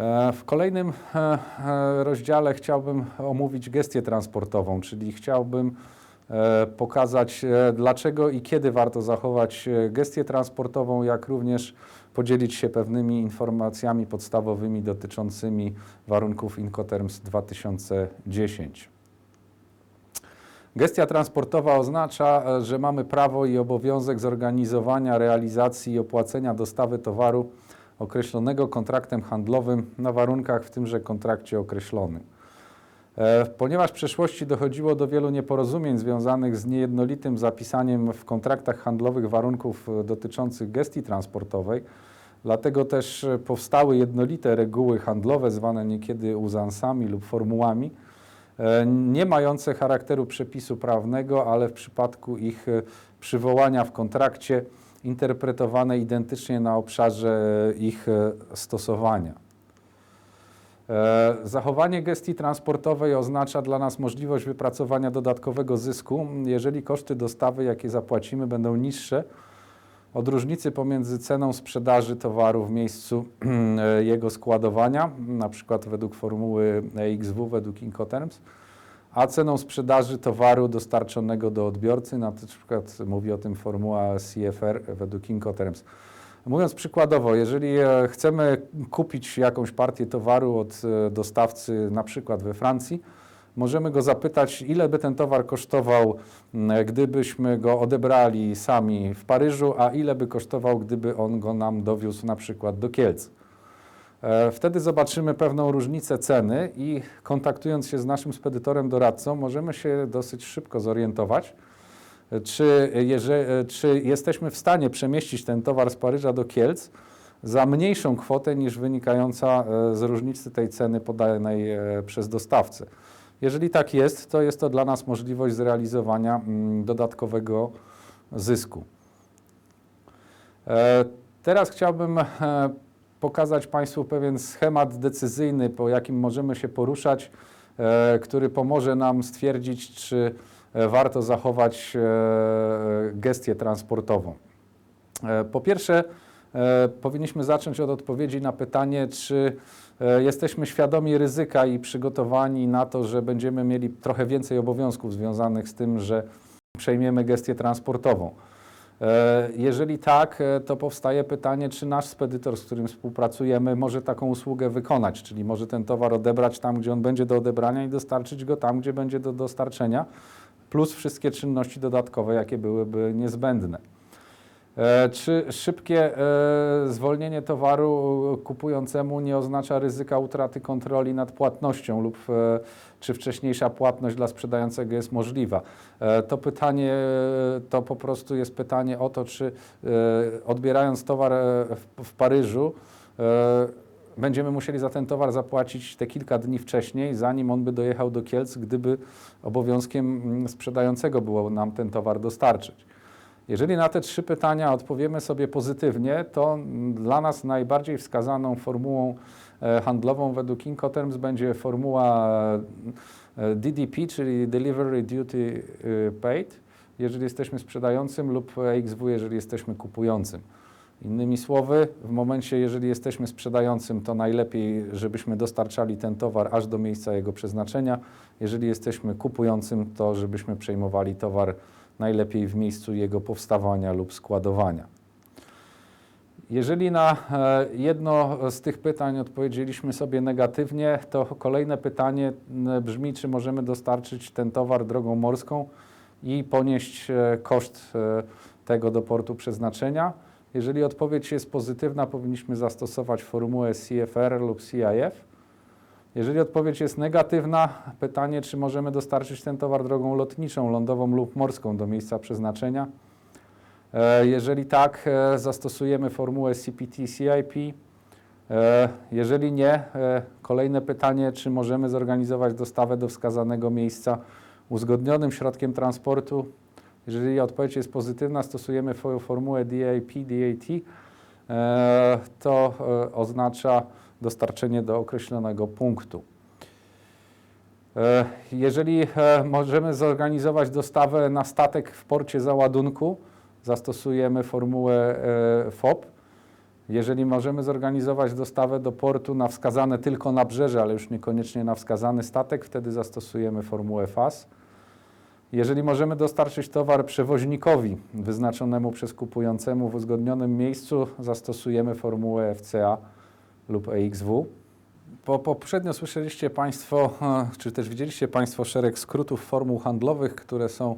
E, W kolejnym e, e, rozdziale chciałbym omówić gestię transportową, czyli chciałbym pokazać, dlaczego i kiedy warto zachować gestię transportową, jak również podzielić się pewnymi informacjami podstawowymi dotyczącymi warunków Incoterms 2010. Gestia transportowa oznacza, że mamy prawo i obowiązek zorganizowania, realizacji i opłacenia dostawy towaru określonego kontraktem handlowym na warunkach w tymże kontrakcie określonym. E, Ponieważ w przeszłości dochodziło do wielu nieporozumień związanych z niejednolitym zapisaniem w kontraktach handlowych warunków e, dotyczących gestii transportowej, dlatego też e, powstały jednolite reguły handlowe, zwane niekiedy uzansami lub formułami, nie mające charakteru przepisu prawnego, ale w przypadku ich przywołania w kontrakcie interpretowane identycznie na obszarze ich e, stosowania. E, Zachowanie gestii transportowej oznacza dla nas możliwość wypracowania dodatkowego zysku, jeżeli koszty dostawy, jakie zapłacimy, będą niższe od różnicy pomiędzy ceną sprzedaży towaru w miejscu e, jego składowania, na przykład według formuły EXW, według Incoterms, a ceną sprzedaży towaru dostarczonego do odbiorcy, na przykład mówi o tym formuła CFR według Incoterms. Mówiąc przykładowo, jeżeli e, chcemy kupić jakąś partię towaru od e, dostawcy, na przykład we Francji, możemy go zapytać, ile by ten towar kosztował, gdybyśmy go odebrali sami w Paryżu, a ile by kosztował, gdyby on go nam dowiózł na przykład do Kielc. E, Wtedy zobaczymy pewną różnicę ceny i kontaktując się z naszym spedytorem doradcą, możemy się dosyć szybko zorientować, e, czy, e, czy jesteśmy w stanie przemieścić ten towar z Paryża do Kielc za mniejszą kwotę niż wynikająca z różnicy tej ceny podanej przez dostawcę. Jeżeli tak jest, to jest to dla nas możliwość zrealizowania mm, dodatkowego zysku. Teraz chciałbym pokazać Państwu pewien schemat decyzyjny, po jakim możemy się poruszać, e, który pomoże nam stwierdzić, czy e, warto zachować e, gestię transportową. Po pierwsze, powinniśmy zacząć od odpowiedzi na pytanie, czy jesteśmy świadomi ryzyka i przygotowani na to, że będziemy mieli trochę więcej obowiązków związanych z tym, że przejmiemy gestię transportową. E, Jeżeli tak, e, to powstaje pytanie, czy nasz spedytor, z którym współpracujemy, może taką usługę wykonać, czyli może ten towar odebrać tam, gdzie on będzie do odebrania i dostarczyć go tam, gdzie będzie do dostarczenia, plus wszystkie czynności dodatkowe, jakie byłyby niezbędne. E, Czy szybkie e, zwolnienie towaru kupującemu nie oznacza ryzyka utraty kontroli nad płatnością lub e, czy wcześniejsza płatność dla sprzedającego jest możliwa? E, To pytanie e, to po prostu jest pytanie o to, czy e, odbierając towar e, w, Paryżu e, będziemy musieli za ten towar zapłacić te kilka dni wcześniej, zanim on by dojechał do Kielc, gdyby obowiązkiem mm, sprzedającego było nam ten towar dostarczyć. Jeżeli na te trzy pytania odpowiemy sobie pozytywnie, to dla nas najbardziej wskazaną formułą e, handlową według Incoterms będzie formuła e, DDP, czyli Delivery Duty e, Paid, jeżeli jesteśmy sprzedającym lub EXW, jeżeli jesteśmy kupującym. Innymi słowy, w momencie, jeżeli jesteśmy sprzedającym, to najlepiej, żebyśmy dostarczali ten towar aż do miejsca jego przeznaczenia. Jeżeli jesteśmy kupującym, to żebyśmy przejmowali towar najlepiej w miejscu jego powstawania lub składowania. Jeżeli na e, jedno z tych pytań odpowiedzieliśmy sobie negatywnie, to kolejne pytanie m, brzmi, czy możemy dostarczyć ten towar drogą morską i ponieść e, koszt e, tego do portu przeznaczenia. Jeżeli odpowiedź jest pozytywna, powinniśmy zastosować formułę CFR lub CIF. Jeżeli odpowiedź jest negatywna, pytanie, czy możemy dostarczyć ten towar drogą lotniczą, lądową lub morską do miejsca przeznaczenia. E, Jeżeli tak, e, zastosujemy formułę CPT-CIP. E, Jeżeli nie, kolejne pytanie, czy możemy zorganizować dostawę do wskazanego miejsca uzgodnionym środkiem transportu. Jeżeli odpowiedź jest pozytywna, stosujemy fo- formułę DAP-DAT. E, To oznacza dostarczenie do określonego punktu. E, Jeżeli e, możemy zorganizować dostawę na statek w porcie załadunku, zastosujemy formułę e, FOB. Jeżeli możemy zorganizować dostawę do portu na wskazane tylko nabrzeże, ale już niekoniecznie na wskazany statek, wtedy zastosujemy formułę FAS. Jeżeli możemy dostarczyć towar przewoźnikowi wyznaczonemu przez kupującemu w uzgodnionym miejscu, zastosujemy formułę FCA lub EXW. Po, poprzednio słyszeliście Państwo, czy też widzieliście Państwo szereg skrótów formuł handlowych, które są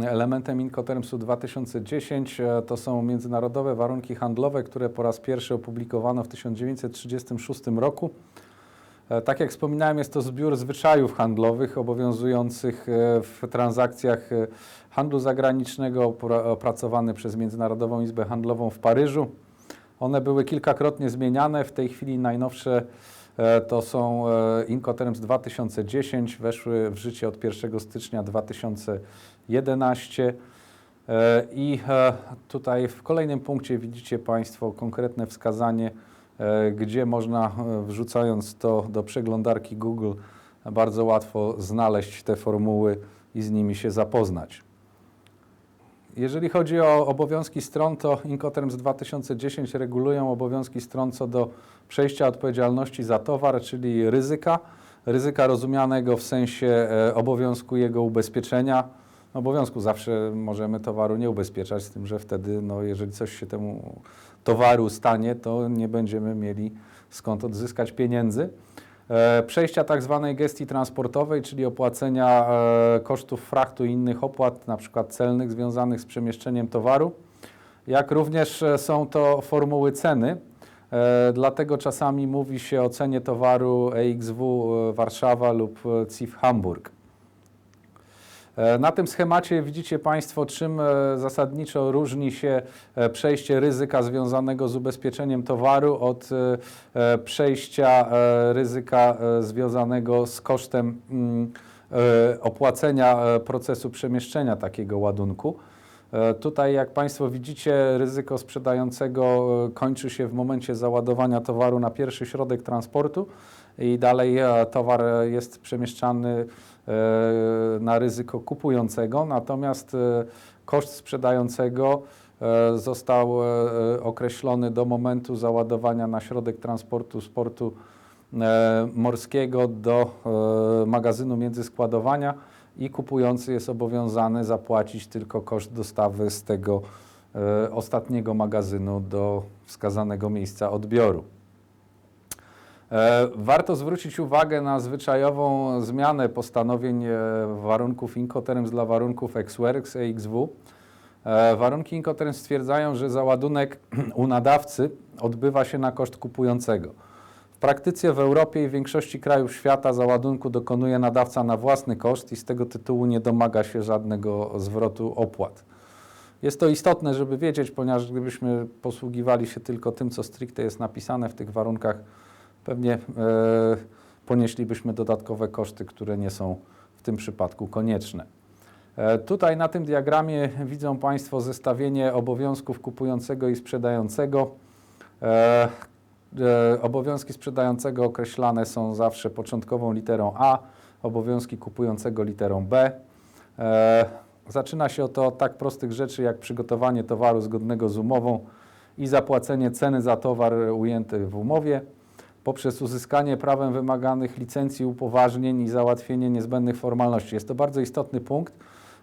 elementem Incotermsu 2010. E, To są międzynarodowe warunki handlowe, które po raz pierwszy opublikowano w 1936 roku. E, Tak jak wspominałem, jest to zbiór zwyczajów handlowych obowiązujących e, w transakcjach e, handlu zagranicznego, opra- opracowany przez Międzynarodową Izbę Handlową w Paryżu. One były kilkakrotnie zmieniane. W tej chwili najnowsze e, to są e, Incoterms 2010, weszły w życie od 1 stycznia 2011. E, I tutaj w kolejnym punkcie widzicie Państwo konkretne wskazanie, gdzie można, wrzucając to do przeglądarki Google, bardzo łatwo znaleźć te formuły i z nimi się zapoznać. Jeżeli chodzi o obowiązki stron, to Incoterms 2010 regulują obowiązki stron co do przejścia odpowiedzialności za towar, czyli ryzyka. Ryzyka rozumianego w sensie e, obowiązku jego ubezpieczenia. Obowiązku zawsze możemy towaru nie ubezpieczać, z tym, że wtedy, no, jeżeli coś się temu towaru stanie, to nie będziemy mieli skąd odzyskać pieniędzy. E, Przejścia tak zwanej gestii transportowej, czyli opłacenia e, kosztów fraktu i innych opłat, na przykład celnych związanych z przemieszczeniem towaru, jak również e, są to formuły ceny. Dlatego czasami mówi się o cenie towaru EXW Warszawa lub CIF Hamburg. E, Na tym schemacie widzicie Państwo, czym e, zasadniczo różni się e, przejście ryzyka związanego z ubezpieczeniem towaru od przejścia ryzyka związanego z kosztem mm, opłacenia procesu przemieszczenia takiego ładunku. E, Tutaj, jak Państwo widzicie, ryzyko sprzedającego e, kończy się w momencie załadowania towaru na pierwszy środek transportu i dalej e, towar jest przemieszczany na ryzyko kupującego, natomiast koszt sprzedającego został określony do momentu załadowania na środek transportu z portu morskiego do magazynu międzyskładowania i kupujący jest obowiązany zapłacić tylko koszt dostawy z tego e, ostatniego magazynu do wskazanego miejsca odbioru. E, Warto zwrócić uwagę na zwyczajową zmianę postanowień e, warunków Incoterms dla warunków Xworks EXW. Warunki Incoterms stwierdzają, że załadunek u nadawcy odbywa się na koszt kupującego. Praktyce w Europie i w większości krajów świata załadunku dokonuje nadawca na własny koszt i z tego tytułu nie domaga się żadnego zwrotu opłat. Jest to istotne, żeby wiedzieć, ponieważ gdybyśmy posługiwali się tylko tym, co stricte jest napisane w tych warunkach, pewnie e, ponieślibyśmy dodatkowe koszty, które nie są w tym przypadku konieczne. E, Tutaj na tym diagramie widzą Państwo zestawienie obowiązków kupującego i sprzedającego. E, Obowiązki sprzedającego określane są zawsze początkową literą A, obowiązki kupującego literą B. E, Zaczyna się to od tak prostych rzeczy jak przygotowanie towaru zgodnego z umową i zapłacenie ceny za towar ujęty w umowie poprzez uzyskanie prawem wymaganych licencji, upoważnień i załatwienie niezbędnych formalności. Jest to bardzo istotny punkt.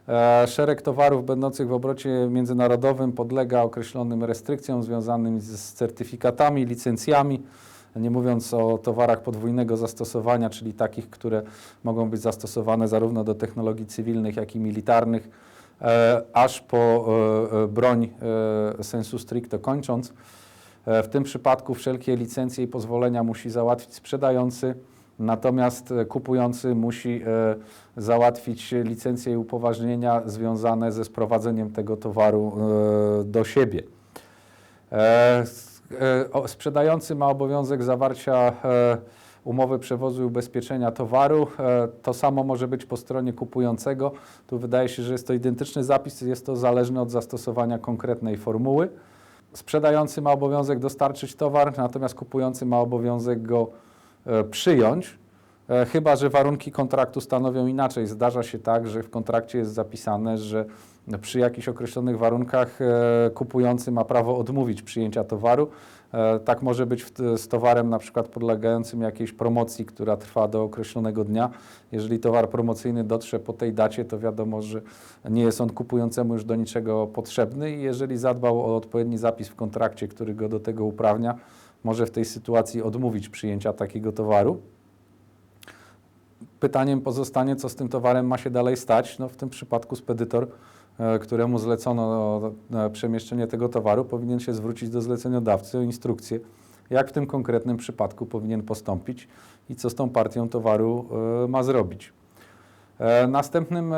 E, Szereg towarów będących w obrocie międzynarodowym podlega określonym restrykcjom związanym z certyfikatami, licencjami, nie mówiąc o towarach podwójnego zastosowania, czyli takich, które mogą być zastosowane zarówno do technologii cywilnych, jak i militarnych, e, aż po e, broń sensu stricto kończąc. W tym przypadku wszelkie licencje i pozwolenia musi załatwić sprzedający, natomiast e, kupujący musi e, załatwić licencje i upoważnienia związane ze sprowadzeniem tego towaru e, do siebie. Sprzedający ma obowiązek zawarcia umowy przewozu i ubezpieczenia towaru. To samo może być po stronie kupującego. Tu wydaje się, że jest to identyczny zapis, jest to zależne od zastosowania konkretnej formuły. Sprzedający ma obowiązek dostarczyć towar, natomiast kupujący ma obowiązek go przyjąć. E, Chyba, że warunki kontraktu stanowią inaczej. Zdarza się tak, że w kontrakcie jest zapisane, że przy jakichś określonych warunkach e, kupujący ma prawo odmówić przyjęcia towaru. E, Tak może być z towarem na przykład podlegającym jakiejś promocji, która trwa do określonego dnia. Jeżeli towar promocyjny dotrze po tej dacie, to wiadomo, że nie jest on kupującemu już do niczego potrzebny i jeżeli zadbał o odpowiedni zapis w kontrakcie, który go do tego uprawnia, może w tej sytuacji odmówić przyjęcia takiego towaru. Pytaniem pozostanie, co z tym towarem ma się dalej stać. No, w tym przypadku spedytor, e, któremu zlecono e, przemieszczenie tego towaru, powinien się zwrócić do zleceniodawcy o instrukcję, jak w tym konkretnym przypadku powinien postąpić i co z tą partią towaru e, ma zrobić. Następnym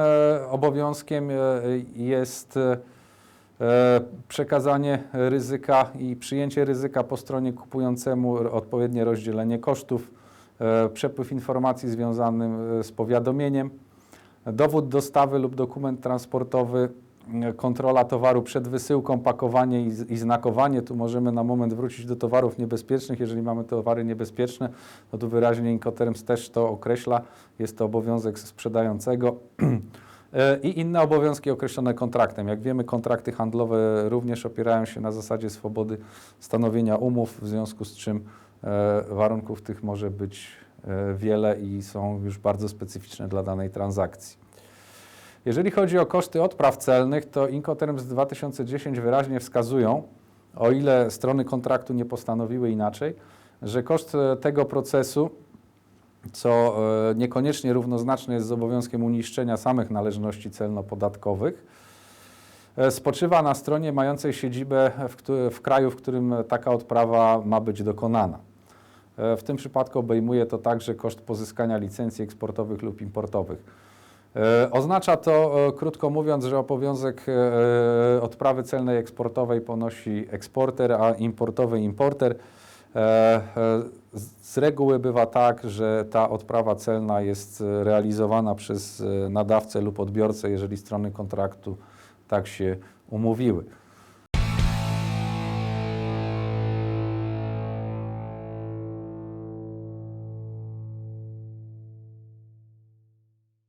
obowiązkiem jest przekazanie ryzyka i przyjęcie ryzyka po stronie kupującemu, odpowiednie rozdzielenie kosztów, e, przepływ informacji związanym e, z powiadomieniem, dowód dostawy lub dokument transportowy, e, kontrola towaru przed wysyłką, pakowanie i znakowanie. Tu możemy na moment wrócić do towarów niebezpiecznych. Jeżeli mamy towary niebezpieczne, to tu wyraźnie Incoterms też to określa. Jest to obowiązek sprzedającego. E, I inne obowiązki określone kontraktem. Jak wiemy, kontrakty handlowe również opierają się na zasadzie swobody stanowienia umów, w związku z czym e, warunków tych może być e, wiele i są już bardzo specyficzne dla danej transakcji. Jeżeli chodzi o koszty odpraw celnych, to Incoterms 2010 wyraźnie wskazują, o ile strony kontraktu nie postanowiły inaczej, że koszt tego procesu co e, niekoniecznie równoznaczne jest z obowiązkiem uniszczenia samych należności celno-podatkowych, e, spoczywa na stronie mającej siedzibę w, w kraju, w którym taka odprawa ma być dokonana. E, W tym przypadku obejmuje to także koszt pozyskania licencji eksportowych lub importowych. Oznacza to, krótko mówiąc, że obowiązek odprawy celnej eksportowej ponosi eksporter, a importowy importer. E, e, z- reguły bywa tak, że ta odprawa celna jest e, realizowana przez nadawcę lub odbiorcę, jeżeli strony kontraktu tak się umówiły.